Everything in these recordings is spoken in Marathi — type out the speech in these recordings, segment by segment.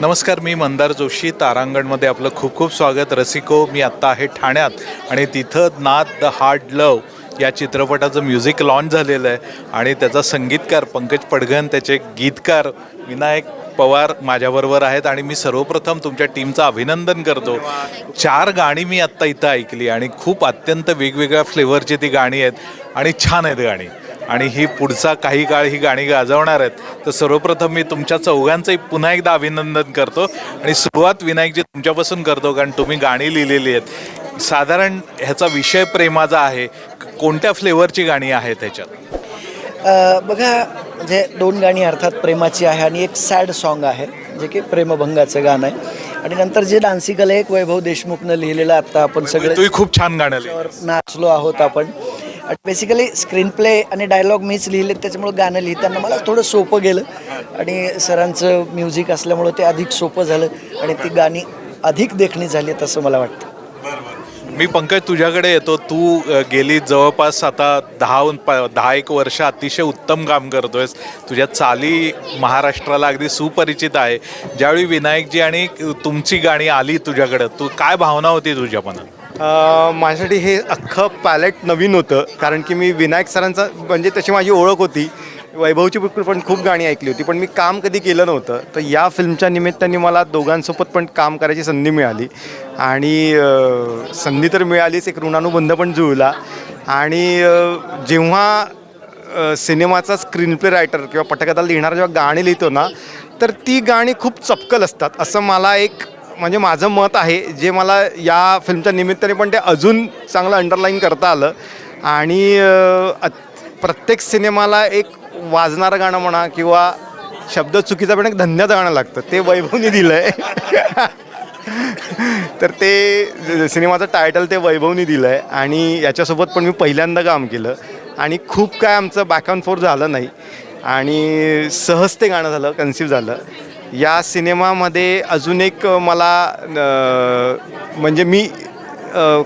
नमस्कार मी मंदार जोशी. तारांगणमध्ये आपलं खूप खूप स्वागत. रसिको मी आत्ता आहे ठाण्यात आणि तिथं नाथ द हार्ड लव या चित्रपटाचं म्युझिक लॉन्च झालेलं आहे आणि त्याचा संगीतकार पंकज पडघन त्याचे गीतकार विनायक पवार माझ्याबरोबर आहेत आणि मी सर्वप्रथम तुमच्या टीमचं अभिनंदन करतो. चार गाणी मी आत्ता इथं ऐकली आणि खूप अत्यंत वेगवेगळ्या फ्लेवरची ती गाणी आहेत आणि छान आहेत गाणी. आणि ही पुढचा काही काळ ही गाणी गाजवणार आहेत. तर सर्वप्रथम मी तुमच्या चौघांचंही पुन्हा एकदा अभिनंदन करतो. आणि सुरुवात विनायकजी तुमच्यापासून करतो कारण तुम्ही गाणी लिहिलेली आहेत. साधारण ह्याचा विषय प्रेमाचा आहे. कोणत्या फ्लेवरची गाणी आहेत ह्याच्यात? अ, बघा म्हणजे दोन गाणी अर्थात प्रेमाची आहे आणि एक सॅड सॉन्ग आहे जे की प्रेमभंगाचं गाणं आहे. आणि नंतर जे डान्सिकल एक वैभव देशमुखनं लिहिलेलं आता आपण सगळे तुम्ही खूप छान गाणं नाचलो आहोत आपण. बेसिकली स्क्रीन प्ले आणि डायलॉग मीच लिहिले त्याच्यामुळं गाणं लिहिताना मला थोडं सोपं गेलं. आणि सरांचं म्युझिक असल्यामुळं ते अधिक सोपं झालं आणि ती गाणी अधिक देखणी झाली आहेत असं मला वाटतं. मी पंकज तुझ्याकडे येतो. तू गेली जवळपास आता दहा दहा एक वर्ष अतिशय उत्तम काम करतोयस. तुझ्या चाली महाराष्ट्राला अगदी सुपरिचित आहे. ज्यावेळी विनायकजी आणि तुमची गाणी आली तुझ्याकडं तू काय भावना होती तुझ्या मनात माझ्यासाठी हे अख्खं पॅलेट नवीन होतं. कारण की मी विनायक सरांचा म्हणजे तशी माझी ओळख होती. वैभवची पण खूप गाणी ऐकली होती. पण मी काम कधी केलं नव्हतं. तर या फिल्मच्या निमित्ताने मला दोघांसोबत पण काम करायची संधी मिळाली. आणि संधी तर मिळालीच. एक ऋणानुबंध पण जुळला. आणि जेव्हा सिनेमाचा स्क्रीनप्ले रायटर किंवा पटकथा लिहिणारा जेव्हा गाणी लिहितो ना तर ती गाणी खूप चपकल असतात. असं मला एक म्हणजे माझं मत आहे जे मला या फिल्मच्या निमित्ताने पण ते अजून चांगलं अंडरलाईन करता आलं. आणि प्रत्येक सिनेमाला एक वाजणारं गाणं म्हणा किंवा शब्द चुकीचा पण एक धन्याचं गाणं लागतं. ते वैभवनी दिलं आहे तर ते सिनेमाचं टायटल ते वैभवनी दिलं आहे आणि याच्यासोबत पण मी पहिल्यांदा काम केलं. आणि खूप काय आमचं बॅक अँड फोर झालं नाही. आणि सहज ते गाणं झालं कन्सिव्ह झालं. या सिनेमामध्ये अजून एक मला म्हणजे मी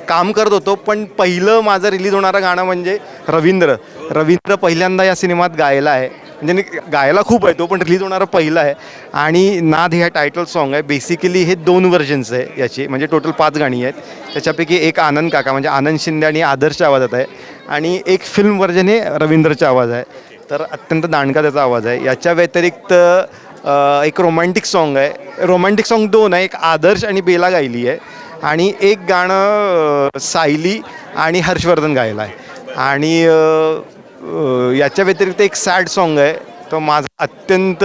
काम करत होतो पण पहिलं माझं रिलीज होणारं गाणं म्हणजे रवींद्र. रवींद्र पहिल्यांदा या सिनेमात गायला आहे. म्हणजे गायला खूप आहे तो पण रिलीज होणारं पहिलं आहे. आणि नाद हे टायटल सॉन्ग आहे. बेसिकली हे दोन व्हर्जन्स आहे याचे. म्हणजे टोटल पाच गाणी आहेत. त्याच्यापैकी एक आनंद काका म्हणजे आनंद शिंदे आणि आदर्शच्या आवाजात आहे. आणि एक फिल्म व्हर्जन हे रवींद्रचा आवाज आहे. तर अत्यंत दांडका त्याचा आवाज आहे. याच्या व्यतिरिक्त एक रोमॅन्टिक सॉन्ग आहे. रोमॅन्टिक सॉन्ग दोन आहे. एक आदर्श आणि बेला गायली आहे. आणि एक गाणं सायली आणि हर्षवर्धन गायला आहे. आणि याच्या व्यतिरिक्त एक सॅड सॉन्ग आहे. तो माझा अत्यंत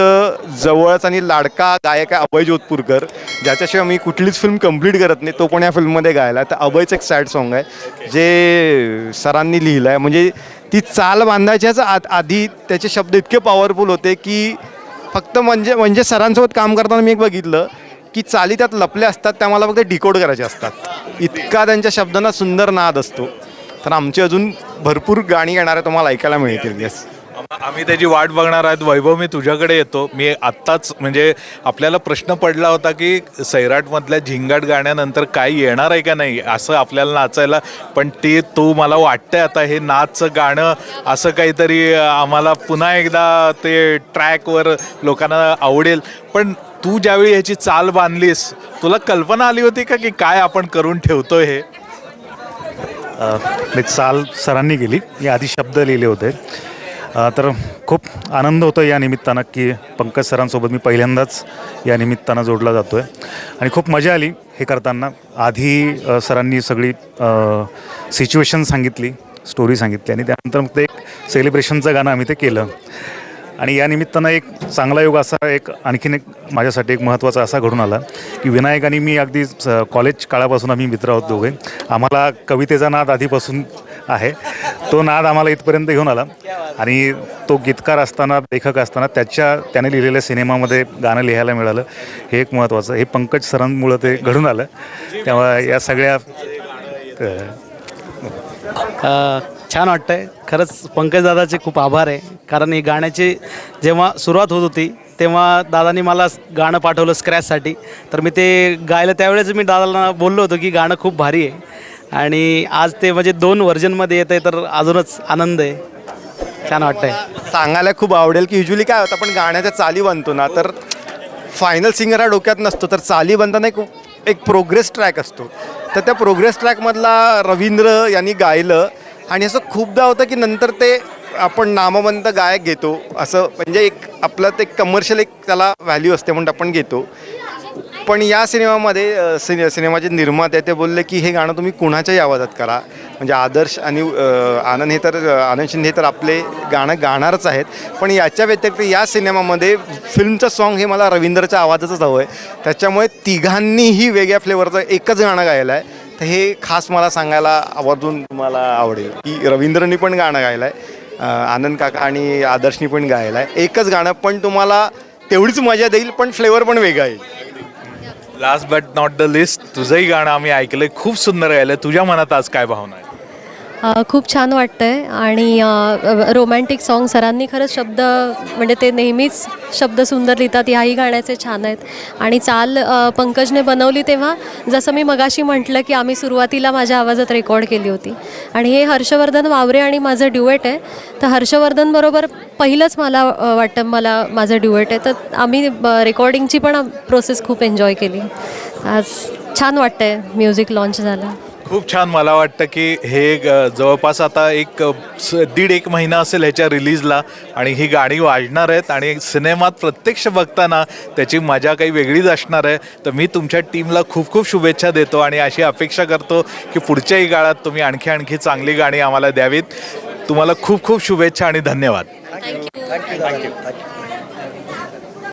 जवळच आणि लाडका गायक आहे अभय जोधपूरकर. ज्याच्याशिवाय मी कुठलीच फिल्म कंप्लीट करत नाही. तो पण या फिल्ममध्ये गायला तर अभयचं एक सॅड सॉन्ग आहे. जे सरांनी लिहिलं आहे म्हणजे ती चाल बांधायच्याच आत आधी त्याचे शब्द इतके पॉवरफुल होते की फक्त म्हणजे म्हणजे सरांसोबत काम करताना मी एक बघितलं की चाली त्यात लपल्या असतात त्या मला फक्त डिकोड करायच्या असतात. इतका त्यांच्या शब्दांना सुंदर नाद असतो. तर आमची अजून भरपूर गाणी येणार आहे तुम्हाला ऐकायला मिळतील. येस आम- आम्ही त्याची वाट बघणार आहेत. वैभव मी तुझ्याकडे येतो. मी आत्ताच म्हणजे आपल्याला प्रश्न पडला होता की सैराटमधल्या झिंगाट गाण्यानंतर काही येणार आहे का नाही? असं आपल्याला नाचायला. पण ते तू मला वाटतंय आता हे नाच गाणं असं काहीतरी आम्हाला पुन्हा एकदा ते ट्रॅकवर लोकांना आवडेल. पण तू ज्यावेळी ह्याची चाल बांधलीस तुला कल्पना आली होती का की काय आपण करून ठेवतोय हे? मी चाल सरांनी केली. मी आधी शब्द लिहिले होते. तर खूप आनंद होतो या निमित्तानं की पंकज सरांसोबत मी पहिल्यांदाच या निमित्तानं जोडला जातो आहे आणि खूप मजा आली हे करताना. आधी सरांनी सगळी सिच्युएशन सांगितली स्टोरी सांगितली आणि त्यानंतर मग ते एक सेलिब्रेशनचं गाणं आम्ही ते केलं. आणि या निमित्तानं एक चांगला योग असा एक आणखीन एक माझ्यासाठी एक महत्त्वाचा असा घडून आला की विनायक आणि मी अगदी कॉलेज काळापासून आम्ही मित्र आहोत दोघे. आम्हाला कवितेचा नाद आधीपासून आहे. तो नाद आम्हाला इथपर्यंत घेऊन आला. आणि तो गीतकार असताना लेखक असताना त्याच्या त्याने लिहिलेल्या सिनेमामध्ये गाणं लिहायला मिळालं. हे एक महत्त्वाचं. हे पंकज सरांमुळं ते घडून आलं. त्यामुळे या सगळ्या छान वाटतंय. खरंच पंकज दादाचे खूप आभार आहे. कारण ही गाण्याची जेव्हा सुरुवात होत होती तेव्हा दादानी मला गाणं पाठवलं स्क्रॅचसाठी तर मी ते गायलं त्यावेळेस मी दादाला बोललो होतो की गाणं खूप भारी आहे. आणि आज ते म्हणजे दोन व्हर्जनमध्ये येत आहे तर अजूनच आनंद आहे. छान वाटतंय. सांगायला खूप आवडेल की युजली काय होतं आपण गाण्याच्या चाली बनतो ना तर फायनल सिंगर हा डोक्यात नसतो तर चाली बनताना एक एक प्रोग्रेस ट्रॅक असतो. तर त्या प्रोग्रेस ट्रॅकमधला रवींद्र यांनी गायलं आणि असं खूपदा होतं की नंतर ते आपण नामवंत गायक घेतो असं म्हणजे एक आपलं ते कमर्शियल एक त्याला व्हॅल्यू असते म्हणून आपण घेतो. पण या सिनेमामध्ये अ, सिने सिनेमाचे निर्माते ते बोलले की हे गाणं तुम्ही कुणाच्याही आवाजात करा. म्हणजे आदर्श आणि अ, आनंद हे तर आनंद शिंदे हे तर आपले गाणं गाणारच आहेत. पण याच्या व्यतिरिक्त या सिनेमामध्ये फिल्मचं सॉन्ग हे मला रवींद्रच्या आवाजाचंच हवं आहे. त्याच्यामुळे तिघांनीही वेगळ्या फ्लेवरचं एकच गाणं गायलं आहे तर हे खास मला सांगायला आवर्जून तुम्हाला आवडेल की रवींद्रनी पण गाणं गायलं आहे आनंद काका आणि आदर्शनी पण गायला आहे एकच गाणं पण तुम्हाला तेवढीच मजा देईल पण फ्लेवर पण वेगळा येईल. Last but not the least तुझंही गाणं आम्ही ऐकलंय. खूप सुंदर गायलं तुझ्या मनात आज काय भावना आहे? खूप छान वाटतं आहे आणि रोमॅन्टिक सॉन्ग सरांनी खरंच शब्द म्हणजे ते नेहमीच शब्द सुंदर लिहितात ह्याही गाण्याचे छान आहेत. आणि चाल पंकजने बनवली तेव्हा जसं मी मगाशी म्हटलं की आम्ही सुरुवातीला माझ्या आवाजात रेकॉर्ड केली होती. आणि हे हर्षवर्धन वावरे आणि माझं ड्युएट आहे. तर हर्षवर्धनबरोबर पहिलंच मला वाटतं मला माझं ड्युएट आहे. तर आम्ही रेकॉर्डिंगची पण प्रोसेस खूप एन्जॉय केली. आज छान वाटतं आहे म्युझिक लॉन्च झालं. खूप छान मला वाटतं की हे ग- जवळपास आता एक दीड एक महिना असेल ह्याच्या रिलीजला आणि ही गाणी वाजणार आहेत आणि सिनेमात प्रत्यक्ष बघताना त्याची मजा काही वेगळीच असणार आहे. तर मी तुमच्या टीमला खूप खूप शुभेच्छा देतो आणि अशी अपेक्षा करतो की पुढच्याही काळात तुम्ही आणखी आणखी चांगली गाणी आम्हाला द्यावीत. तुम्हाला खूप खूप शुभेच्छा आणि धन्यवाद. थँक्यू